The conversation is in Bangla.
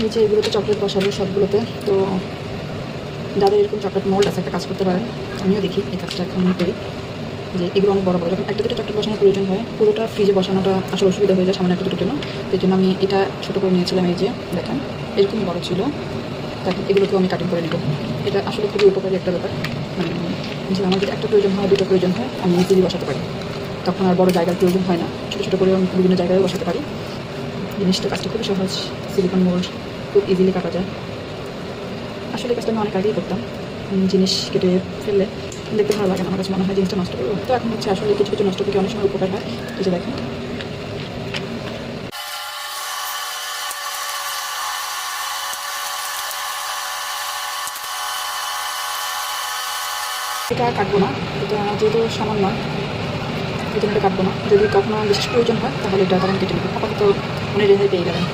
এই যে এগুলোতে চকলেট বসাবো সবগুলোতে, তো যাদের এরকম চকলেট মোল্ড আছে, একটা কাজ করতে পারেন আমিও দেখি, এই কাজটা এখন করি। যে এগুলো অনেক বড় বড়, যখন একটা দুটো চকলেট বসানোর প্রয়োজন হয়, পুরোটা ফ্রিজে বসানোটা আসলে অসুবিধা হয়ে যায় সামনে একটা দুটো জন্য জন্য আমি এটা ছোটো করে নিয়েছিলাম, এই যে, দেখেন, এরকম বড় ছিল। তাকে এগুলোকেও আমি কাটিং করে নেব। এটা আসলে খুবই উপকারী একটা ব্যাপার। মানে যে আমার একটা প্রয়োজন হয়, দুটো প্রয়োজন হয়, আমি ইজিলি বসাতে পারি। তখন আর বড় জায়গার প্রয়োজন হয় না। ছোটো ছোটো করে আমি বিভিন্ন জায়গায় বসাতে পারি। জিনিসটা কাজটা খুবই সহজ সিলিকন মোল্ড খুব ইজিলি কাটা যায়। আসলে কাজটা আমি অনেক আগেই করতাম। জিনিস কেটে ফেললে দেখতে ভালো লাগে না, আমার কাছে মনে হয় জিনিসটা নষ্ট করব। তো এখন হচ্ছে আসলে কিছু কিছু নষ্ট করতে অনেক সময় উপকার হয়। কিছু দেখেন। এটা কাটবো না। এটা যেহেতু সামান্য এটা কাটবো না। যদি কখনো বিশেষ প্রয়োজন হয়, তাহলে এটা তখন কেটে নেব। আপাতত Murilo Ribeiro, né?